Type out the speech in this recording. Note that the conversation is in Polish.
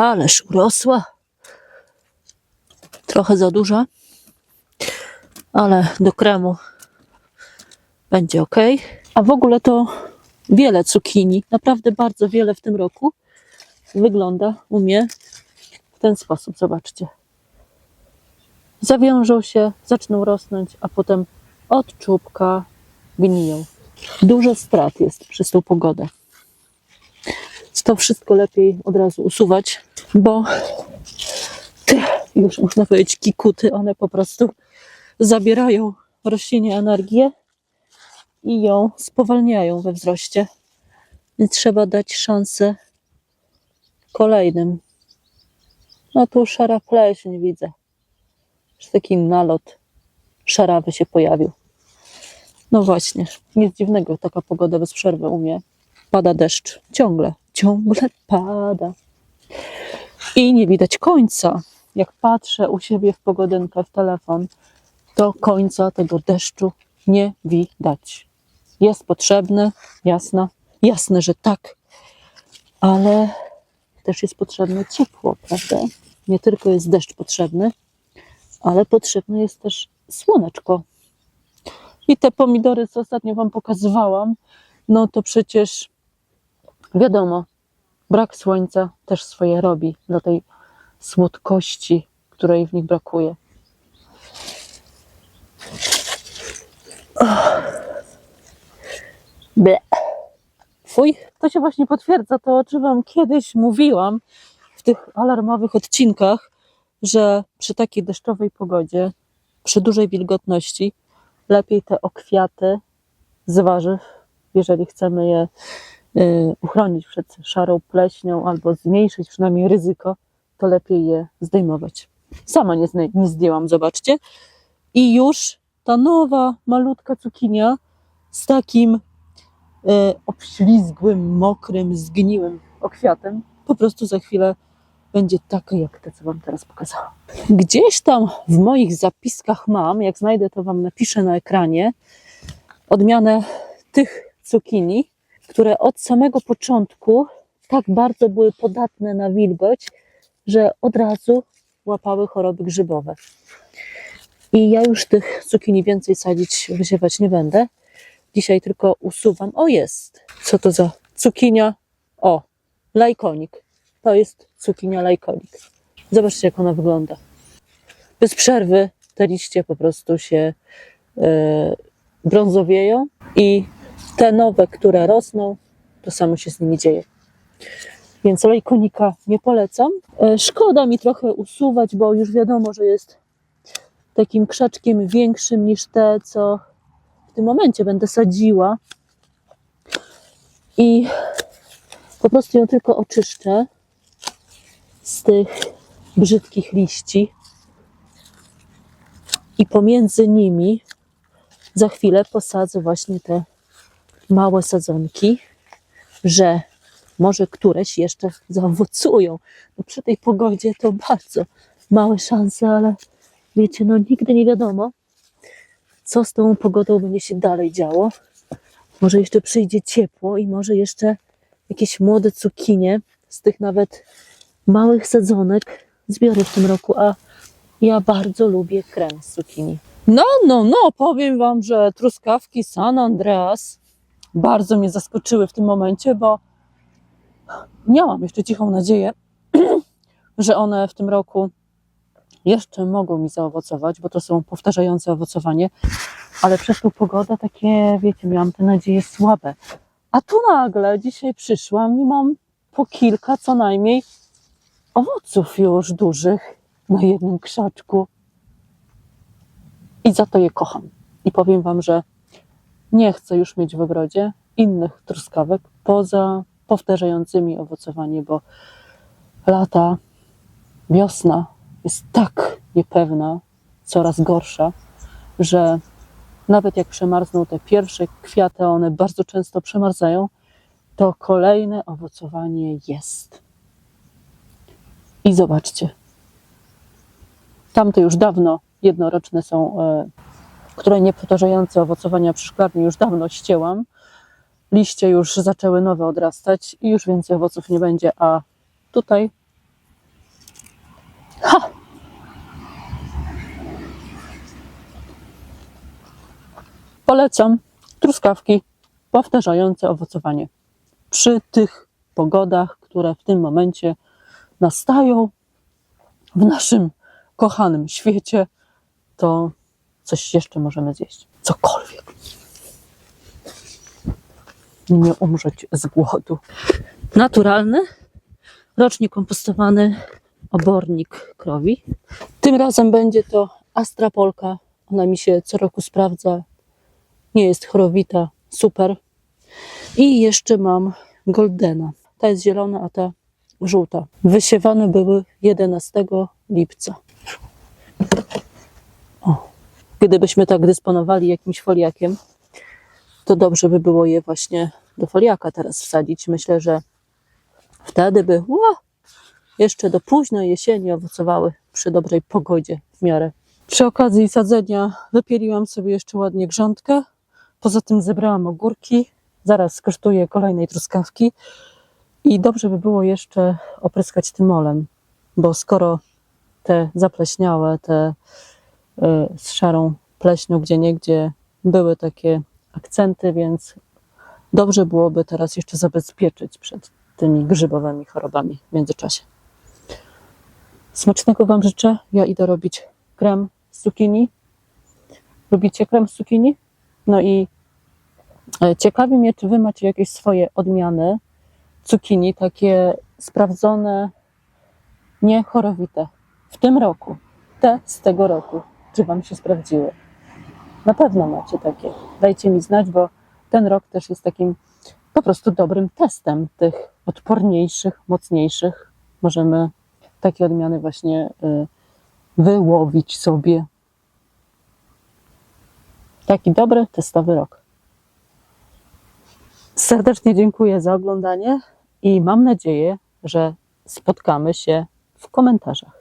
Ależ urosła. Trochę za duża, ale do kremu będzie ok. A w ogóle to wiele cukinii, naprawdę bardzo wiele w tym roku wygląda u mnie w ten sposób. Zobaczcie. Zawiążą się, zaczną rosnąć, a potem od czubka gniją. Dużo strat jest przez tą pogodę. To wszystko lepiej od razu usuwać, bo te, już można powiedzieć, kikuty, one po prostu zabierają roślinie energię i ją spowalniają we wzroście. Więc trzeba dać szansę kolejnym. No tu szara pleśń widzę. Już taki nalot szarawy się pojawił. No właśnie, nic dziwnego, taka pogoda bez przerwy u mnie. Pada deszcz, ciągle, ciągle pada. I nie widać końca. Jak patrzę u siebie w pogodynkę, w telefon, to końca tego deszczu nie widać. Jest potrzebny, jasne, jasne, że tak, ale też jest potrzebne ciepło, prawda? Nie tylko jest deszcz potrzebny, ale potrzebne jest też słoneczko. I te pomidory, co ostatnio Wam pokazywałam, no to przecież wiadomo, brak słońca też swoje robi dla tej słodkości, której w nich brakuje. Ble. Fuj, to się właśnie potwierdza to, o czym Wam kiedyś mówiłam w tych alarmowych odcinkach, że przy takiej deszczowej pogodzie, przy dużej wilgotności, lepiej te okwiaty z warzyw, jeżeli chcemy je uchronić przed szarą pleśnią albo zmniejszyć przynajmniej ryzyko, to lepiej je zdejmować. Sama nie, nie zdjęłam, zobaczcie. I już ta nowa, malutka cukinia z takim y, obślizgłym, mokrym, zgniłym okwiatem po prostu za chwilę będzie taka jak te, co Wam teraz pokazałam. Gdzieś tam w moich zapiskach mam, jak znajdę, to Wam napiszę na ekranie, odmianę tych cukinii, które od samego początku tak bardzo były podatne na wilgoć, że od razu łapały choroby grzybowe. I ja już tych cukinii więcej sadzić, wysiewać nie będę. Dzisiaj tylko usuwam. O, jest! Co to za cukinia? O, lajkonik. To jest cukinia lajkonik. Zobaczcie, jak ona wygląda. Bez przerwy te liście po prostu się e, brązowieją i te nowe, które rosną, to samo się z nimi dzieje. Więc lejkonika nie polecam. E, Szkoda mi trochę usuwać, bo już wiadomo, że jest takim krzaczkiem większym niż te, co w tym momencie będę sadziła. I po prostu ją tylko oczyszczę z tych brzydkich liści. I pomiędzy nimi za chwilę posadzę właśnie te małe sadzonki, że może któreś jeszcze zaowocują. No przy tej pogodzie to bardzo małe szanse, ale wiecie, no nigdy nie wiadomo, co z tą pogodą będzie się dalej działo. Może jeszcze przyjdzie ciepło i może jeszcze jakieś młode cukinie z tych nawet małych sadzonek zbiorę w tym roku, a ja bardzo lubię krem z cukinii. No, no, no, powiem Wam, że truskawki San Andreas bardzo mnie zaskoczyły w tym momencie, bo miałam jeszcze cichą nadzieję, że one w tym roku jeszcze mogą mi zaowocować, bo to są powtarzające owocowanie, ale przez tą pogodę takie, wiecie, miałam te nadzieje słabe. A tu nagle dzisiaj przyszłam i mam po kilka co najmniej owoców już dużych na jednym krzaczku. I za to je kocham. I powiem Wam, że nie chcę już mieć w ogrodzie innych truskawek poza powtarzającymi owocowanie, bo lata, wiosna jest tak niepewna, coraz gorsza, że nawet jak przemarzną te pierwsze kwiaty, one bardzo często przemarzają, to kolejne owocowanie jest. I zobaczcie, tamte już dawno jednoroczne są, e, które niepotarzające owocowania przy szklarni już dawno ścięłam. Liście już zaczęły nowe odrastać i już więcej owoców nie będzie, a tutaj... Ha! Polecam truskawki powtarzające owocowanie. Przy tych pogodach, które w tym momencie nastają w naszym kochanym świecie, to coś jeszcze możemy zjeść. Cokolwiek. Nie umrzeć z głodu. Naturalny, rocznie kompostowany obornik krowi. Tym razem będzie to Astra Polka. Ona mi się co roku sprawdza. Nie jest chorowita, super. I jeszcze mam Goldena. Ta jest zielona, a ta żółta. Wysiewane były 11 lipca. Gdybyśmy tak dysponowali jakimś foliakiem, to dobrze by było je właśnie do foliaka teraz wsadzić. Myślę, że wtedy by jeszcze do późnej jesieni owocowały przy dobrej pogodzie w miarę. Przy okazji sadzenia wypieliłam sobie jeszcze ładnie grządkę. Poza tym zebrałam ogórki. Zaraz skosztuję kolejnej truskawki. I dobrze by było jeszcze opryskać tym molem, bo skoro te zapleśniałe, te z szarą pleśnią gdzie niegdzie były takie akcenty, więc dobrze byłoby teraz jeszcze zabezpieczyć przed tymi grzybowymi chorobami w międzyczasie. Smacznego Wam życzę. Ja idę robić krem z cukinii. Lubicie krem z cukinii? No i e, ciekawi mnie, czy Wy macie jakieś swoje odmiany cukinii, takie sprawdzone, niechorowite w tym roku. Te z tego roku. Czy Wam się sprawdziły? Na pewno macie takie. Dajcie mi znać, bo ten rok też jest takim po prostu dobrym testem tych odporniejszych, mocniejszych. Możemy takie odmiany właśnie y, wyłowić sobie. Taki dobry, testowy rok. Serdecznie dziękuję za oglądanie i mam nadzieję, że spotkamy się w komentarzach.